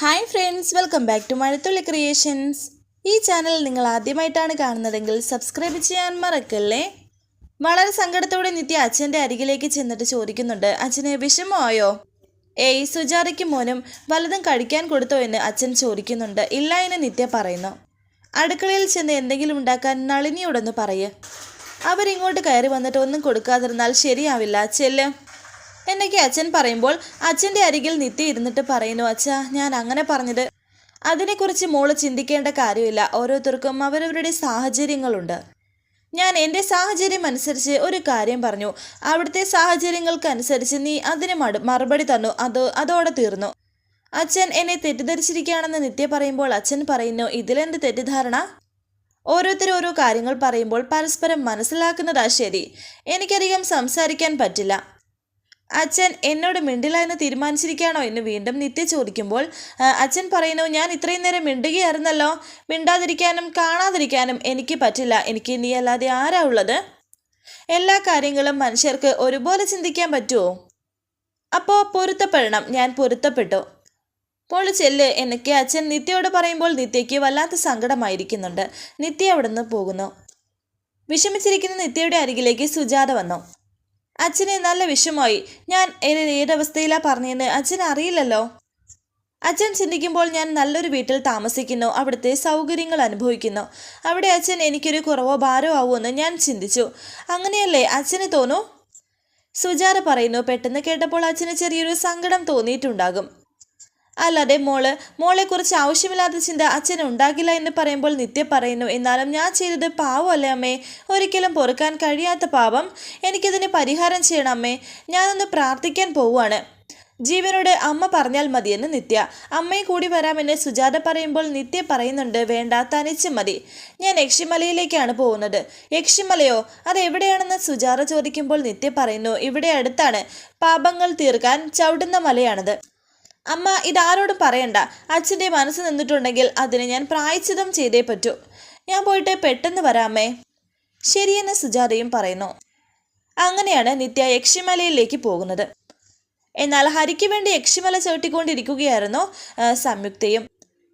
Hi friends welcome back to Mazhathulli creations. ഈ channel നിങ്ങൾ ആദ്യമായിട്ടാണ് കാണുന്നതെങ്കിൽ സബ്സ്ക്രൈബ് ചെയ്യാൻ മറക്കല്ലേ? വളരെ സങ്കടത്തോടെ നിത്യ അച്ഛന്റെ അരികിലേക്ക് ചെന്നിട്ട് ചോദിക്കുന്നുണ്ട് അച്ഛന് വിഷമമായോ? ഏയ് സുജാതയ്ക്ക് മോനും വലതും കഴിക്കാൻ കൊടുത്തോ എന്ന് അച്ഛൻ ചോദിക്കുന്നുണ്ട് ഇല്ല എന്ന് നിത്യ പറയുന്നു. അടുക്കളയിൽ ചെന്ന് എന്തെങ്കിലും ഉണ്ടാക്കാൻ നളിനിയോടൊന്ന് പറയ്. അവരിങ്ങോട്ട് കയറി വന്നിട്ട് ഒന്നും കൊടുക്കാതിരുന്നാൽ ശരിയാവില്ല ചെല്ല്. എന്നൊക്കെ അച്ഛൻ പറയുമ്പോൾ അച്ഛന്റെ അരികിൽ നിത്യ ഇരുന്നിട്ട് പറയുന്നു അച്ഛാ ഞാൻ അങ്ങനെ പറഞ്ഞത്. അതിനെക്കുറിച്ച് മോൾ ചിന്തിക്കേണ്ട കാര്യമില്ല. ഓരോരുത്തർക്കും അവരവരുടെ സാഹചര്യങ്ങളുണ്ട്. ഞാൻ എന്റെ സാഹചര്യം അനുസരിച്ച് ഒരു കാര്യം പറഞ്ഞു. അവിടുത്തെ സാഹചര്യങ്ങൾക്കനുസരിച്ച് നീ അതിന് മറുപടി തന്നു. അത് അതോടെ തീർന്നു. അച്ഛൻ എന്നെ തെറ്റിദ്ധരിച്ചിരിക്കുകയാണെന്ന് നിത്യ പറയുമ്പോൾ അച്ഛൻ പറയുന്നു ഇതിലെന്ത് തെറ്റിദ്ധാരണ? ഓരോരുത്തർ ഓരോ കാര്യങ്ങൾ പറയുമ്പോൾ പരസ്പരം മനസ്സിലാക്കുന്നതാ ശരി. എനിക്കധികം സംസാരിക്കാൻ പറ്റില്ല. അച്ഛൻ എന്നോട് മിണ്ടില്ല എന്ന് തീരുമാനിച്ചിരിക്കുകയാണോ എന്ന് വീണ്ടും നിത്യ ചോദിക്കുമ്പോൾ അച്ഛൻ പറയുന്നു ഞാൻ ഇത്രയും നേരം മിണ്ടുകയായിരുന്നല്ലോ. മിണ്ടാതിരിക്കാനും കാണാതിരിക്കാനും എനിക്ക് പറ്റില്ല. എനിക്ക് നീ അല്ലാതെ ആരാ ഉള്ളത്? എല്ലാ കാര്യങ്ങളും മനുഷ്യർക്ക് ഒരുപോലെ ചിന്തിക്കാൻ പറ്റുമോ അപ്പോൾ പൊരുത്തപ്പെടണം. ഞാൻ പൊരുത്തപ്പെട്ടു. പോളി ചെല്ല് എന്നൊക്കെ അച്ഛൻ നിത്യയോട് പറയുമ്പോൾ നിത്യയ്ക്ക് വല്ലാത്ത സങ്കടമായിരിക്കുന്നുണ്ട്. നിത്യ അവിടെ നിന്ന് പോകുന്നു. വിഷമിച്ചിരിക്കുന്ന നിത്യയുടെ അരികിലേക്ക് സുജാത വന്നു. അച്ഛന് നല്ല വിഷമമായി. ഞാൻ ഏത് ഏതവസ്ഥയിലാ പറഞ്ഞതെന്ന് അച്ഛൻ അറിയില്ലല്ലോ. അച്ഛൻ ചിന്തിക്കുമ്പോൾ ഞാൻ നല്ലൊരു വീട്ടിൽ താമസിക്കുന്നു. അവിടുത്തെ സൗകര്യങ്ങൾ അനുഭവിക്കുന്നു. അവിടെ അച്ഛൻ എനിക്കൊരു കുറവോ ഭാരോ ആവുമെന്ന് ഞാൻ ചിന്തിച്ചു. അങ്ങനെയല്ലേ അച്ഛന് തോന്നൂ? സുജാത പറയുന്നു പെട്ടെന്ന് കേട്ടപ്പോൾ അച്ഛന് ചെറിയൊരു സങ്കടം തോന്നിയിട്ടുണ്ടാകും. അല്ലാതെ മോൾ കുറിച്ച് ആവശ്യമില്ലാത്ത ചിന്ത അച്ഛൻ ഉണ്ടാകില്ല എന്ന് പറയുമ്പോൾ നിത്യ പറയുന്നു. എന്നാലും ഞാൻ ചെയ്തത് പാവമല്ലേ അമ്മേ? ഒരിക്കലും പൊറുക്കാൻ കഴിയാത്ത പാപം. എനിക്കിതിന് പരിഹാരം ചെയ്യണം അമ്മേ. ഞാനൊന്ന് പ്രാർത്ഥിക്കാൻ പോവുകയാണ്. ജീവനോട് അമ്മ പറഞ്ഞാൽ മതിയെന്ന് നിത്യ. അമ്മയും കൂടി വരാമെന്ന് സുജാത പറയുമ്പോൾ നിത്യ പറയുന്നുണ്ട് വേണ്ട തനിച്ച് മതി. ഞാൻ യക്ഷിമലയിലേക്കാണ് പോകുന്നത്. യക്ഷിമലയോ? അതെവിടെയാണെന്ന് സുജാത ചോദിക്കുമ്പോൾ നിത്യ പറയുന്നു ഇവിടെ അടുത്താണ്. പാപങ്ങൾ തീർക്കാൻ ചവിട്ടുന്ന മലയാണത്. അമ്മ ഇതാരോടും പറയണ്ട. അച്ഛന്റെ മനസ്സ് നിന്നിട്ടുണ്ടെങ്കിൽ അതിന് ഞാൻ പ്രായച്ചിതം ചെയ്തേ പറ്റൂ. ഞാൻ പോയിട്ട് പെട്ടെന്ന് വരാമേ ശരിയെന്ന് സുജാതയും പറയുന്നു. അങ്ങനെയാണ് നിത്യ യക്ഷിമലയിലേക്ക് പോകുന്നത്. എന്നാൽ ഹരിക്ക് വേണ്ടി യക്ഷിമല ചവിട്ടിക്കൊണ്ടിരിക്കുകയായിരുന്നു സംയുക്തയും.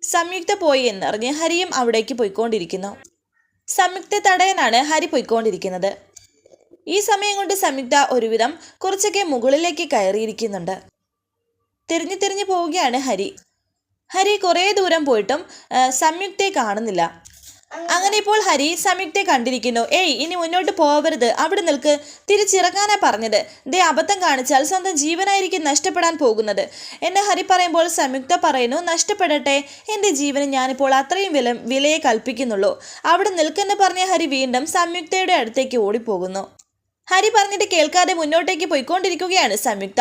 സംയുക്ത പോയി എന്നറിഞ്ഞ് ഹരിയും അവിടേക്ക് പോയിക്കൊണ്ടിരിക്കുന്നു. സംയുക്ത തടയനാണ് ഹരി പോയിക്കൊണ്ടിരിക്കുന്നത്. ഈ സമയം കൊണ്ട് സംയുക്ത ഒരുവിധം കുറച്ചൊക്കെ മുകളിലേക്ക് കയറിയിരിക്കുന്നുണ്ട്. തിരിഞ്ഞു തിരിഞ്ഞു പോവുകയാണ് ഹരി. ഹരി കുറേ ദൂരം പോയിട്ടും സംയുക്തയെ കാണുന്നില്ല. അങ്ങനെ ഇപ്പോൾ ഹരി സംയുക്തയെ കണ്ടിരിക്കുന്നു. ഏയ് ഇനി മുന്നോട്ട് പോവരുത്. അവിടെ നിൽക്ക്. തിരിച്ചിറങ്ങാനാ പറഞ്ഞത്. ദേ അബദ്ധം കാണിച്ചാൽ സ്വന്തം ജീവനായിരിക്കും നഷ്ടപ്പെടാൻ പോകുന്നത്. എന്നെ ഹരി പറയുമ്പോൾ സംയുക്ത പറയുന്നു നഷ്ടപ്പെടട്ടെ. എന്റെ ജീവന് ഞാനിപ്പോൾ അത്രയും വില വിലയെ കൽപ്പിക്കുന്നുള്ളൂ. അവിടെ നിൽക്കെന്ന് പറഞ്ഞ ഹരി വീണ്ടും സംയുക്തയുടെ അടുത്തേക്ക് ഓടിപ്പോകുന്നു. ഹരി പറഞ്ഞിട്ട് കേൾക്കാതെ മുന്നോട്ടേക്ക് പോയിക്കൊണ്ടിരിക്കുകയാണ് സംയുക്ത.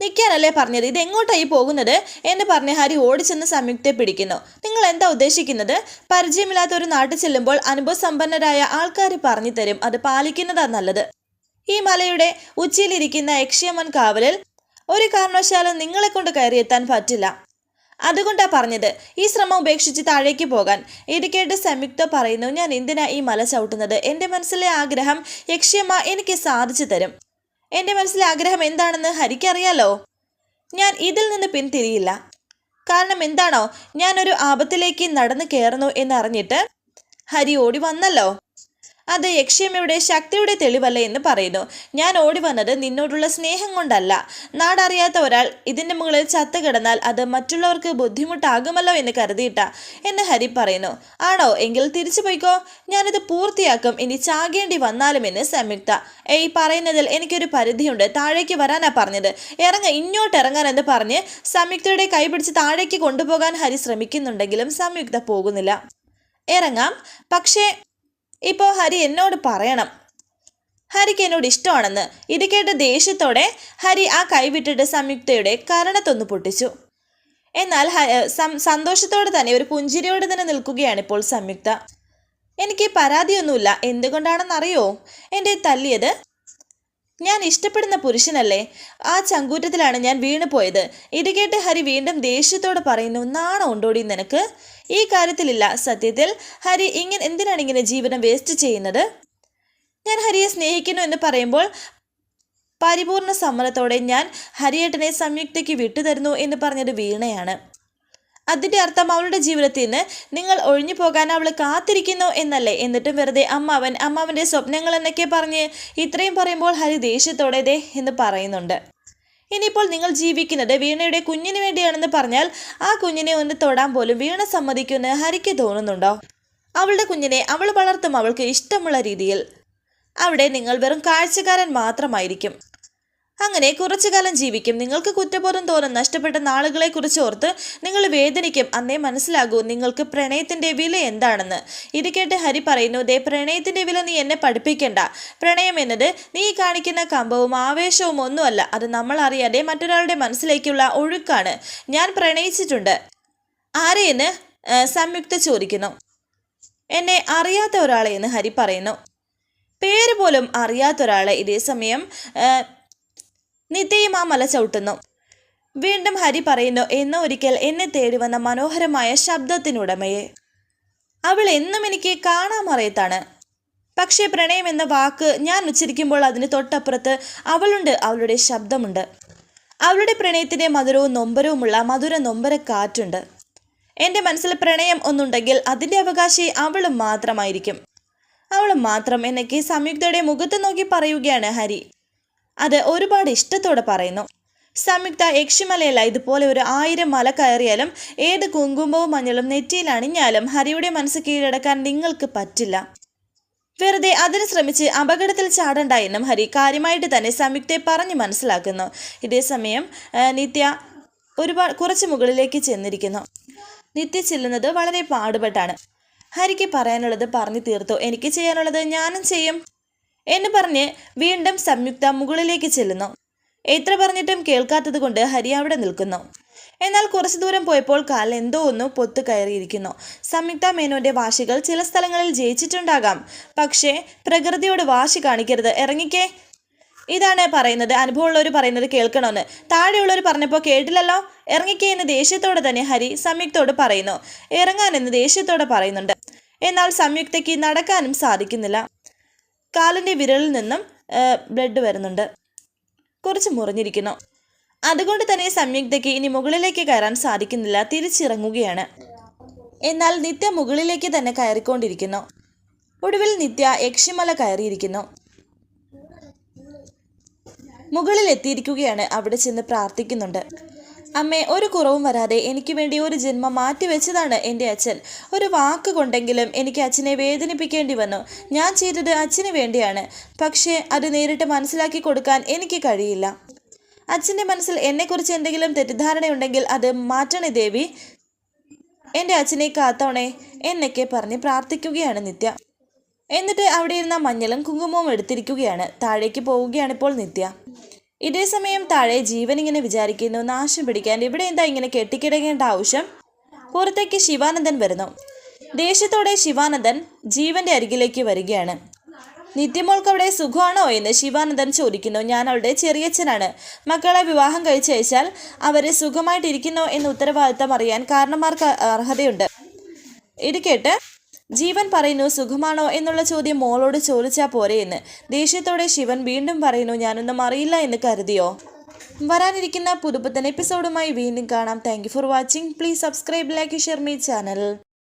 നിൽക്കാനല്ലേ പറഞ്ഞത്? ഇത് എങ്ങോട്ടായി പോകുന്നത്? എന്ന് പറഞ്ഞ് ഹരി ഓടിച്ചെന്ന് സംയുക്തയെ പിടിക്കുന്നു. നിങ്ങൾ എന്താ ഉദ്ദേശിക്കുന്നത്? പരിചയമില്ലാത്ത ഒരു നാട്ടിൽ ചെല്ലുമ്പോൾ അനുഭവസമ്പന്നരായ ആൾക്കാർ പറഞ്ഞു തരും അത് പാലിക്കുന്നതാ നല്ലത്. ഈ മലയുടെ ഉച്ചയിലിരിക്കുന്ന യക്ഷിയമ്മൻ കാവലിൽ ഒരു കാരണവശാലും നിങ്ങളെ കൊണ്ട് കയറിയെത്താൻ പറ്റില്ല. അതുകൊണ്ടാ പറഞ്ഞത്. ഈ ശ്രമം ഉപേക്ഷിച്ച് താഴേക്ക് പോകാൻ. ഇത് കേട്ട് സംയുക്ത പറയുന്നു ഞാൻ എന്തിനാ ഈ മല ചവിട്ടുന്നത്? എന്റെ മനസ്സിലെ ആഗ്രഹം യക്ഷിയമ്മ എനിക്ക് സാധിച്ചു തരും. എന്റെ മനസ്സിലെ ആഗ്രഹം എന്താണെന്ന് ഹരിക്കറിയാലോ? ഞാൻ ഇതിൽ നിന്ന് പിന്തിരിയില്ല. കാരണം എന്താണോ ഞാനൊരു ആപത്തിലേക്ക് നടന്നു കയറുന്നു എന്നറിഞ്ഞിട്ട് ഹരി ഓടി വന്നല്ലോ. അത് യക്ഷിയമ്മയുടെ ശക്തിയുടെ തെളിവല്ല എന്ന് പറയുന്നു. ഞാൻ ഓടി വന്നത് നിന്നോടുള്ള സ്നേഹം കൊണ്ടല്ല. നാടറിയാത്ത ഒരാൾ ഇതിന്റെ മുകളിൽ ചത്തു കിടന്നാൽ അത് മറ്റുള്ളവർക്ക് ബുദ്ധിമുട്ടാകുമല്ലോ എന്ന് കരുതിയിട്ട എന്ന് ഹരി പറയുന്നു. ആണോ? എങ്കിൽ തിരിച്ചു പോയിക്കോ. ഞാനത് പൂർത്തിയാക്കും. ഇനി ചാകേണ്ടി വന്നാലും എന്ന് സംയുക്ത. ഏയ് പറയുന്നതിൽ എനിക്കൊരു പരിധിയുണ്ട്. താഴേക്ക് വരാനാ പറഞ്ഞത്. ഇറങ്ങ ഇങ്ങോട്ട് ഇറങ്ങാൻ എന്ന് പറഞ്ഞ് സംയുക്തയുടെ കൈപിടിച്ച് താഴേക്ക് കൊണ്ടുപോകാൻ ഹരി ശ്രമിക്കുന്നുണ്ടെങ്കിലും സംയുക്ത പോകുന്നില്ല. ഇറങ്ങാം. പക്ഷേ ഇപ്പോൾ ഹരി എന്നോട് പറയണം. ഹരിക്ക് എന്നോട് ഇഷ്ടമാണെന്ന്. ഇത് കേട്ട് ദേഷ്യത്തോടെ ഹരി ആ കൈവിട്ടിട്ട് സംയുക്തയുടെ കരണത്തൊന്ന് പൊട്ടിച്ചു. എന്നാൽ സന്തോഷത്തോടെ തന്നെ ഒരു പുഞ്ചിരിയോടെ തന്നെ നിൽക്കുകയാണ് ഇപ്പോൾ സംയുക്ത. എനിക്ക് പരാതിയൊന്നുമില്ല. എന്തുകൊണ്ടാണെന്നറിയോ? എന്റെ തല്ലിയത് ഞാൻ ഇഷ്ടപ്പെടുന്ന പുരുഷനല്ലേ? ആ ചങ്കൂറ്റത്തിലാണ് ഞാൻ വീണു പോയത്. ഇടുകേട്ട് കേട്ട് ഹരി വീണ്ടും ദേഷ്യത്തോടെ പറയുന്നു നാണം ഉണ്ടോടി നിനക്ക്? ഈ കാര്യത്തിലില്ല. സത്യത്തിൽ ഹരി ഇങ്ങനെ എന്തിനാണ് ഇങ്ങനെ ജീവനം വേസ്റ്റ് ചെയ്യുന്നത്? ഞാൻ ഹരിയെ സ്നേഹിക്കുന്നു എന്ന് പറയുമ്പോൾ പരിപൂർണ സമ്മതത്തോടെ ഞാൻ ഹരിയേട്ടനെ സംയുക്തയ്ക്ക് വിട്ടുതരുന്നു എന്ന് പറഞ്ഞത് വീണയാണ്. അതിന്റെ അർത്ഥം അവളുടെ ജീവിതത്തിൽ നിന്ന് നിങ്ങൾ ഒഴിഞ്ഞു പോകാൻ അവൾ കാത്തിരിക്കുന്നു എന്നല്ലേ? എന്നിട്ടും വെറുതെ അമ്മാവൻ അമ്മാവന്റെ സ്വപ്നങ്ങൾ എന്നൊക്കെ പറഞ്ഞ് ഇത്രയും പറയുമ്പോൾ ഹരി ദേഷ്യത്തോടെ ദേ എന്ന് പറയുന്നുണ്ട്. ഇനിയിപ്പോൾ നിങ്ങൾ ജീവിക്കുന്നത് വീണയുടെ കുഞ്ഞിന് വേണ്ടിയാണെന്ന് പറഞ്ഞാൽ ആ കുഞ്ഞിനെ ഒന്ന് തൊടാൻ പോലും വീണ സമ്മതിക്കുമെന്ന് ഹരിക്ക് തോന്നുന്നുണ്ടോ? അവളുടെ കുഞ്ഞിനെ അവൾ വളർത്തും അവൾക്ക് ഇഷ്ടമുള്ള രീതിയിൽ. അവിടെ നിങ്ങൾ വെറും കാഴ്ചക്കാരൻ മാത്രമായിരിക്കും. അങ്ങനെ കുറച്ചു കാലം ജീവിക്കും. നിങ്ങൾക്ക് കുറ്റബോധം തോന്നും നഷ്ടപ്പെട്ട നാളുകളെ കുറിച്ച് ഓർത്ത് നിങ്ങൾ വേദനിക്കും. അന്നേ മനസ്സിലാകൂ നിങ്ങൾക്ക് പ്രണയത്തിന്റെ വില എന്താണെന്ന്. ഇത് കേട്ട് ഹരി പറയുന്നു ദേ പ്രണയത്തിന്റെ വില നീ എന്നെ പഠിപ്പിക്കണ്ട. പ്രണയം എന്നത് നീ കാണിക്കുന്ന കമ്പവും ആവേശവും ഒന്നുമല്ല. അത് നമ്മൾ അറിയാതെ മറ്റൊരാളുടെ മനസ്സിലേക്കുള്ള ഒഴുക്കാണ്. ഞാൻ പ്രണയിച്ചിട്ടുണ്ട്. ആരെയെന്ന് സംയുക്ത ചോദിക്കുന്നു. എന്നെ അറിയാത്ത ഒരാളെ എന്ന് ഹരി പറയുന്നു. പേര് പോലും അറിയാത്ത ഒരാളെ ഇതേ സമയം നിത്യയും ആ മല ചവിട്ടുന്നു. വീണ്ടും ഹരി പറയുന്നു എന്ന ഒരിക്കൽ എന്നെ തേടി വന്ന മനോഹരമായ ശബ്ദത്തിനുടമയെ. അവൾ എന്നും എനിക്ക് കാണാമറിയത്താണ്. പക്ഷേ പ്രണയം എന്ന വാക്ക് ഞാൻ ഉച്ചരിക്കുമ്പോൾ അതിന് തൊട്ടപ്പുറത്ത് അവളുണ്ട് അവളുടെ ശബ്ദമുണ്ട്. അവളുടെ പ്രണയത്തിന്റെ മധുരവും നൊമ്പരവുമുള്ള മധുര നൊമ്പര കാറ്റുണ്ട്. എന്റെ മനസ്സിൽ പ്രണയം ഒന്നുണ്ടെങ്കിൽ അതിന്റെ അവകാശി അവളും മാത്രമായിരിക്കും. അവളും മാത്രം എന്നൊക്കെ സംയുക്തയുടെ മുഖത്ത് നോക്കി പറയുകയാണ് ഹരി. അത് ഒരുപാട് ഇഷ്ടത്തോടെ പറയുന്നു. സംയുക്ത യക്ഷിമലയല്ല ഇതുപോലെ ഒരു ആയിരം മല കയറിയാലും ഏത് കുങ്കുമവും മഞ്ഞളും നെറ്റിയിൽ അണിഞ്ഞാലും ഹരിയുടെ മനസ്സ് കീഴടക്കാൻ നിങ്ങൾക്ക് പറ്റില്ല. വെറുതെ അതിന് ശ്രമിച്ച് അപകടത്തിൽ ചാടണ്ട എന്നും ഹരി കാര്യമായിട്ട് തന്നെ സംയുക്തയെ പറഞ്ഞ് മനസ്സിലാക്കുന്നു. ഇതേസമയം സമയം നിത്യ ഒരുപാട് കുറച്ച് മുകളിലേക്ക് ചെന്നിരിക്കുന്നു. നിത്യ ചെല്ലുന്നത് വളരെ പാടുപെട്ടാണ്. ഹരിക്ക് പറയാനുള്ളത് പറഞ്ഞു തീർത്തു? എനിക്ക് ചെയ്യാനുള്ളത് ഞാനും ചെയ്യും. എന്ന് പറഞ്ഞ് വീണ്ടും സംയുക്ത മുകളിലേക്ക് ചെല്ലുന്നു. എത്ര പറഞ്ഞിട്ടും കേൾക്കാത്തത് കൊണ്ട് ഹരി അവിടെ നിൽക്കുന്നു. എന്നാൽ കുറച്ചു ദൂരം പോയപ്പോൾ കാൽ എന്തോ ഒന്ന് പൊത്തു കയറിയിരിക്കുന്നു. സംയുക്ത മേനോന്റെ വാശികൾ ചില സ്ഥലങ്ങളിൽ ജയിച്ചിട്ടുണ്ടാകാം. പക്ഷേ പ്രകൃതിയോട് വാശി കാണിക്കരുത്. ഇറങ്ങിക്കേ. ഇതാണ് പറയുന്നത്. അനുഭവമുള്ളവർ പറയുന്നത് കേൾക്കണമെന്ന് താഴെയുള്ളവർ പറഞ്ഞപ്പോൾ കേട്ടില്ലല്ലോ? ഇറങ്ങിക്കേ എന്ന് ദേഷ്യത്തോടെ തന്നെ ഹരി സംയുക്തോട് പറയുന്നു. ഇറങ്ങാനെന്ന് ദേഷ്യത്തോടെ പറയുന്നുണ്ട്. എന്നാൽ സംയുക്തയ്ക്ക് നടക്കാനും സാധിക്കുന്നില്ല. കാലിന്റെ വിരലിൽ നിന്നും ബ്ലഡ് വരുന്നുണ്ട്. കുറച്ച് മുറിഞ്ഞിരിക്കുന്നു. അതുകൊണ്ട് തന്നെ സംയുക്തയ്ക്ക് ഇനി മുകളിലേക്ക് കയറാൻ സാധിക്കുന്നില്ല. തിരിച്ചിറങ്ങുകയാണ്. എന്നാൽ നിത്യ മുകളിലേക്ക് തന്നെ കയറിക്കൊണ്ടിരിക്കുന്നു. ഒടുവിൽ നിത്യ യക്ഷിമല കയറിയിരിക്കുന്നു. മുകളിൽ എത്തിയിരിക്കുകയാണ് അവിടെ ചെന്ന് പ്രാർത്ഥിക്കുന്നുണ്ട്. അമ്മേ ഒരു കുറവും വരാതെ എനിക്ക് വേണ്ടി ഒരു ജന്മം മാറ്റിവെച്ചതാണ് എന്റെ അച്ഛൻ. ഒരു വാക്ക് കൊണ്ടെങ്കിലും എനിക്ക് അച്ഛനെ വേദനിപ്പിക്കേണ്ടി വന്നു. ഞാൻ ചെയ്തത് അച്ഛന് വേണ്ടിയാണ്. പക്ഷേ അത് നേരിട്ട് മനസ്സിലാക്കി കൊടുക്കാൻ എനിക്ക് കഴിയില്ല. അച്ഛന്റെ മനസ്സിൽ എന്നെക്കുറിച്ച് എന്തെങ്കിലും തെറ്റിദ്ധാരണയുണ്ടെങ്കിൽ അത് മാറ്റണേ ദേവി. എന്റെ അച്ഛനെ കാത്തോണേ എന്നൊക്കെ പറഞ്ഞ് പ്രാർത്ഥിക്കുകയാണ് നിത്യ. എന്നിട്ട് അവിടെ ഇരുന്ന മഞ്ഞളും കുങ്കുമവും എടുത്തിരിക്കുകയാണ്. താഴേക്ക് പോവുകയാണിപ്പോൾ നിത്യ. ഇതേ സമയം താഴെ ജീവൻ ഇങ്ങനെ വിചാരിക്കുന്നു നാശം പിടിക്കാൻ. ഇവിടെ എന്താ ഇങ്ങനെ കെട്ടിക്കിടങ്ങേണ്ട ആവശ്യം? പുറത്തേക്ക് ശിവാനന്ദൻ വരുന്നു. ദേഷ്യത്തോടെ ശിവാനന്ദൻ ജീവന്റെ അരികിലേക്ക് വരികയാണ്. നിത്യമോൾക്ക് അവിടെ സുഖമാണോ എന്ന് ശിവാനന്ദൻ ചോദിക്കുന്നു. ഞാൻ അവളുടെ ചെറിയച്ഛനാണ്. മക്കളെ വിവാഹം കഴിച്ചയച്ചാൽ അവരെ സുഖമായിട്ടിരിക്കുന്നോ എന്ന് ഉത്തരവാദിത്തം അറിയാൻ കാരണന്മാർക്ക് അർഹതയുണ്ട്. ഇത് കേട്ട് ജീവൻ പറയുന്നു സുഖമാണോ? എന്നുള്ള ചോദ്യം മോളോട് ചോദിച്ചാൽ പോരെ എന്ന്. ദേഷ്യത്തോടെ ശിവൻ വീണ്ടും പറയുന്നു ഞാനൊന്നും അറിയില്ല എന്ന് കരുതിയോ? വരാനിരിക്കുന്ന പുതുപുത്തൻ എപ്പിസോഡുമായി വീണ്ടും കാണാം. Thank for watching please subscribe like share me channel